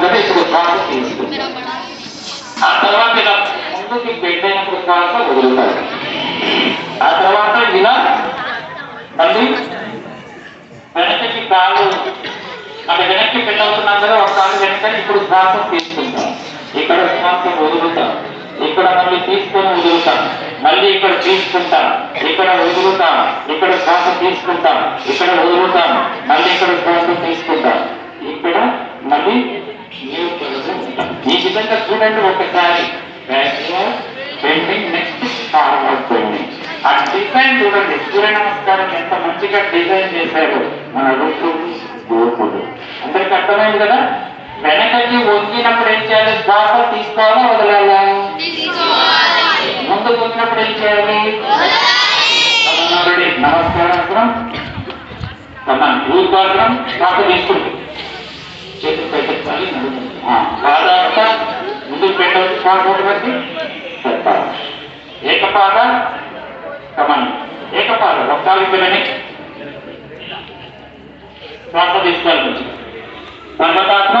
తీసుకున్నాం ఇప్పుడు శ్వాస తీసుకుంటాం ఆ తర్వాత ఇలా ముందుకి పెట్టినప్పుడు శ్వాస వదులుతారు. ఆ తర్వాత ఇలా మళ్ళీ వెనకకి కాలు అంటే వెనక్కి పెళ్ళవుతున్నాం కదా ఒక కాలు వెనక ఇప్పుడు శ్వాస తీసుకుంటాం. ఇక్కడ శ్వాస వదులుతాం. ఇక్కడ మళ్ళీ తీసుకొని వదులుతాం. మళ్ళీ ఇక్కడ తీసుకుంటాం. ఇక్కడ వదులుతాం. ఇక్కడ శ్వాస తీసుకుంటాం. ఇక్కడ వదులుతాం. మళ్ళీ ఇక్కడ శ్వాస తీసుకుంటాం. చూడండి ఒకసారి బెండింగ్ నెక్స్ట్ ఫార్వర్డ్ బెండింగ్ ఆ డిజైన్ చూడండి. సూర్య నమస్కారం ఎంత మంచిగా డిజైన్ చేశారు. మన ఋషులు గోపుడు. అందరికి అర్థమైంది కదా? వెనకకి వంగినప్పుడు ఏం చేయాలి? శ్వాస తీసుకోవాలా వదలాలా? ముందుకు వంగినప్పుడు ఏం చేయాలి? నమస్కారం కమాన్ భూపాత్రం శ్వాస తీసుకుంటుంది ముందుకు పెట్టవచ్చు శ్వాస బట్టి పెట్టాలి ఏకపాద కమన్ ఏకపాద ఒక్కసారి పిల్లని శ్వాస తీసుకోవాలి నుంచి పర్వతాత్మ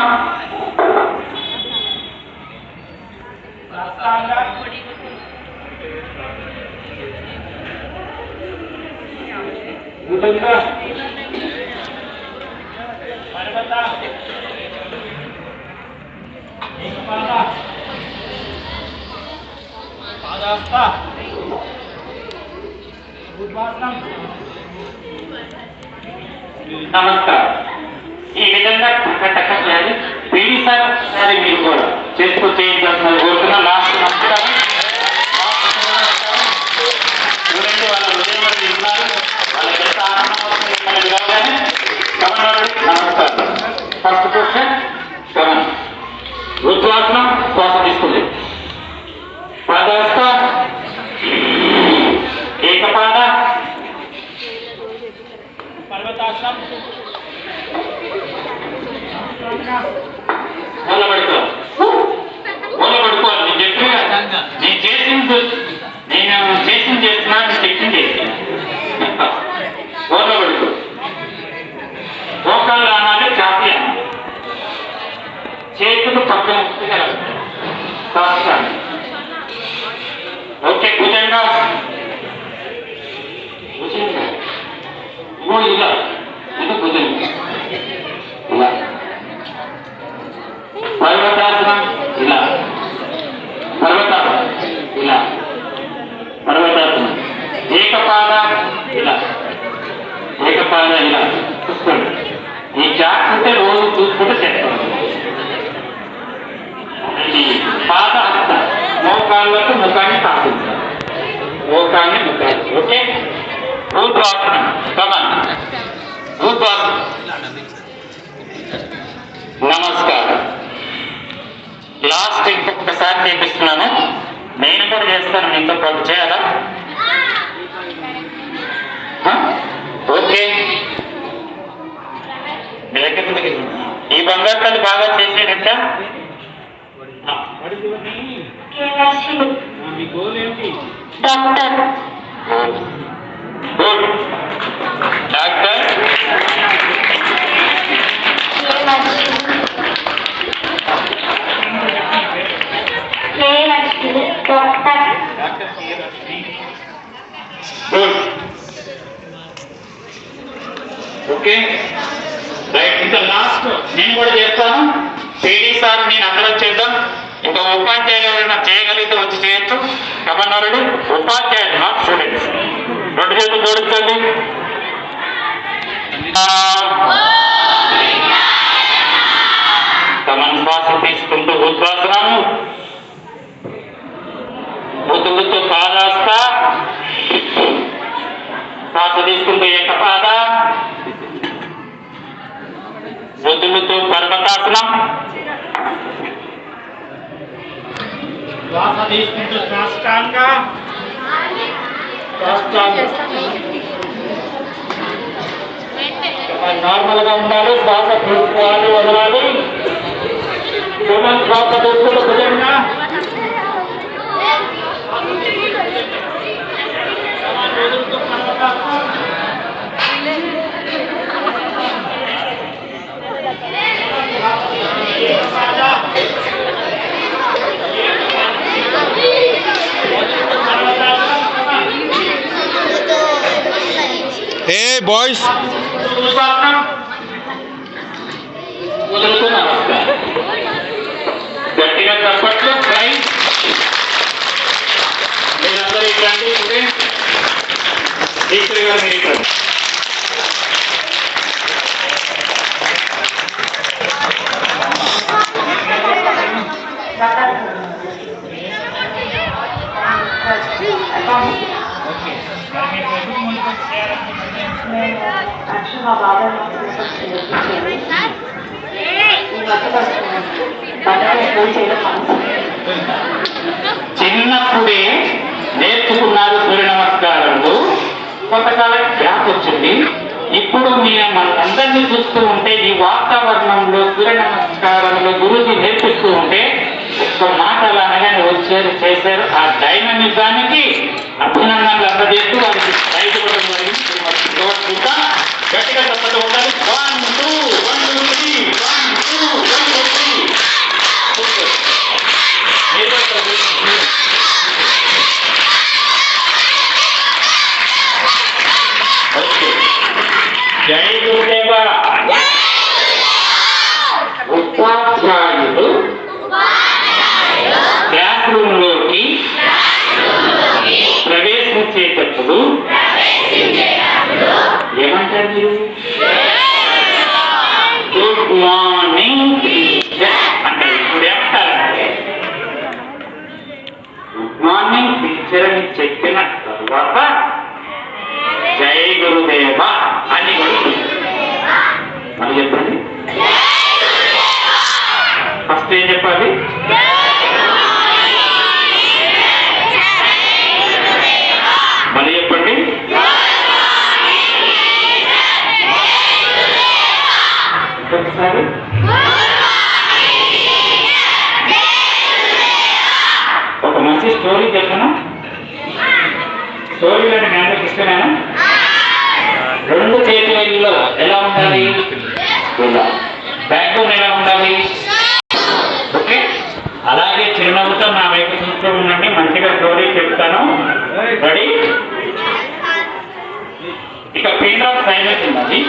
భూతంగా పర్వత నమస్కారం. ఈ విధంగా టక్క టక్క చేయాలి పీడి సార్ మీరు కూడా. చేసుకు చేయించాల్సిన కోరుతున్నా లాస్ట్ నమస్కారం చూడండి వాళ్ళ హృదయం మీద ఉన్నారు వాళ్ళకి ఎంత ఆనందం వస్తుంది మిమ్మల్ని కాగానే కమన్ నమస్కారం ఫస్ట్ క్వశ్చన్ కమన్ ఉద్వాసనం శ్వాస తీసుకుంది పాదాస్త ఏకపాద పర్వతాశ్రం మూల పడుకో నేను చెప్పిన నేను చేసింది నేను చేసింది చేస్తున్నా చెప్పింది చేస్తున్నా. మూల పడుకో మోకాళ్ళు చేతులు పక్కన ఉంచగలరు ఓకే భుజంగా. భుజంగా. ఇగో ఇలా ఇది భుజంగా ఇలా పర్వతాసనం ఇలా పర్వతాసనం ఇలా పర్వతాసనం ఏకపాద ఇలా. ఏకపాద ఇలా చూసుకోండి. ఈ జాగ్రత్త రోజు చూసుకుంటే చెప్తాను. ఈ పాద హస్త. మోకాళ్ళకు ముఖాన్ని తాకుంటారు మోకాన్ని ముఖాన్ని. ఓకే రైట్ ఇంకా లాస్ట్ నేను కూడా చేస్తాను పీడీ సార్ నేను అందరూ చేద్దాం. ఇంకా ఉపాధ్యాయులు ఎవరైనా చేయగలిగితే వచ్చి చేయొచ్చు. కమన్నారుడు ఉపాధ్యాయులు నాట్ స్టూడెంట్స్ రెండు చేతులు జోడించండి. కమన్ శ్వాస తీసుకుంటూ ఉద్వాసనాము శ్వాస తీసుకుంటూ ఏకపాద బుద్ధులతో పర్వతాసనం శ్వాస తీసుకుంటూ సాష్టాంగ. నార్మల్గా ఉండాలి శ్వాస తీసుకోవాలి వదలాలి. శ్వాస తీసుకుంటూ భుజంగా శ్వాస బాయ్స్ చూస్తాం వదులుతూ నమస్కారం గట్టిగా తప్పట్లు ట్రై మీరందరూ ఇట్లాంటి స్టూడెంట్స్ టీచర్ గారు మీరు ఇక్కడ. యాక్చువల్ మా బాబాయ్ చిన్నప్పుడే నేర్చుకున్నారు సూర్య నమస్కారాలు కొంతకాలం గ్యాప్ వచ్చింది. ఇప్పుడు మీరు మనందరినీ చూస్తూ ఉంటే ఈ వాతావరణంలో సూర్య నమస్కారంలో గురుజీ నేర్పిస్తూ ఉంటే అనగానే వచ్చారు చేశారు ఆ డైనమిజానికి అభినందనలు అందజేస్తూ వారికి ప్రైజ్ ఇవ్వడం జరిగింది. గట్టిగా తప్పదు ఉండాలి. One two one two three one two one two three ఒక మంచి స్టోరీ చెప్పను? స్టోరీ అంటే నేను ఇష్టమేనా? రెండు చేతులలో ఎలా ఉండాలి? బ్యాక్గ్రౌండ్ బ్యాక్ ఎలా ఉండాలి? ఓకే? అలాగే చిరునవ్వుతో నా వైపు చూస్తూ ఉండండి. మంచిగా స్టోరీ చెప్తాను. రెడీ ఇక పెయిన్ ఆఫ్ సైలెన్స్ ఉన్నది